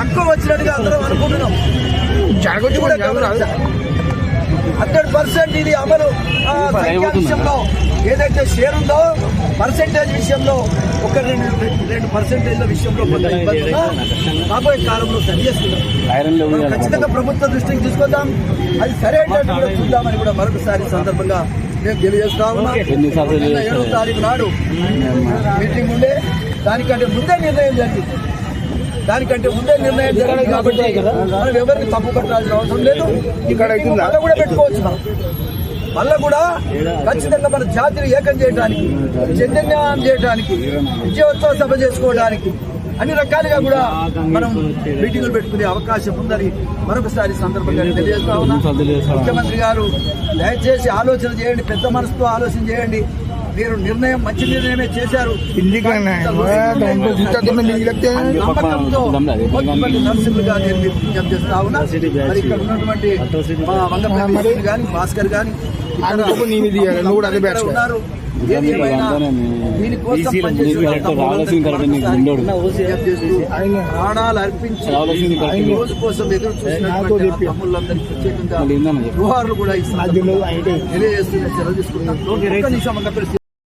తక్కువ వచ్చినట్టుగా అందరం అనుకుంటున్నాం. హండ్రెడ్ పర్సెంట్ ఇది అమలు విషయంలో. ఏదైతే షేర్ ఉందో పర్సెంటేజ్ విషయంలో ఒక రెండు రెండు పర్సెంటేజ్ల విషయంలో కొంత ఇబ్బంది ఉన్నా రాబోయే కాలంలో సరి చేసుకుందాం. మనం ఖచ్చితంగా ప్రభుత్వ దృష్టికి తీసుకొద్దాం. అది సరైనట్టు కూడా చూద్దామని కూడా మరొకసారి సందర్భంగా మేము తెలియజేస్తా ఉన్నాం. ఏడవ తారీఖు నాడు మీటింగ్ ఉండే దానికంటే ముందే నిర్ణయం జరిగింది. దానికంటే ముందే నిర్ణయం జరిగింది కాబట్టి మనం ఎవరిని తప్పు పట్టాల్సిన అవసరం లేదు. ఇక్కడ మళ్ళీ కూడా పెట్టుకోవచ్చు మనం. మళ్ళా కూడా ఖచ్చితంగా మన జాతిని ఏకం చేయడానికి చైతన్యం చేయడానికి విజయోత్సవ సభ చేసుకోవడానికి అన్ని రకాలుగా కూడా మనం మీటింగులు పెట్టుకునే అవకాశం ఉందని మరొకసారి సందర్భంగా తెలియజేస్తా ఉన్నా. ముఖ్యమంత్రి గారు దయచేసి ఆలోచన చేయండి పెద్ద మనసుతో ఆలోచన చేయండి. మీరు నిర్ణయం మంచి నిర్ణయమే చేశారు. నమ్మకంతో మొట్టమొదటి నరసింహులు గారు నేను మీకు విజ్ఞప్తి చేస్తా ఉన్నా మరి ఇక్కడ ఉన్నటువంటి మా వంగపల్లి కానీ భాస్కర్ కానీ ఉన్నారు. ప్రాణాలు అర్పించి రోజు కోసం ఎదురు చూసినటువంటి ఆ తమ్ముళ్ళందరికీ ప్రత్యేకంగా జోహార్లు కూడా ఇస్తున్నారు తెలియజేస్తున్న సెలవు తీసుకుంటాం ఒక్క నిమిషం వంగపల్లి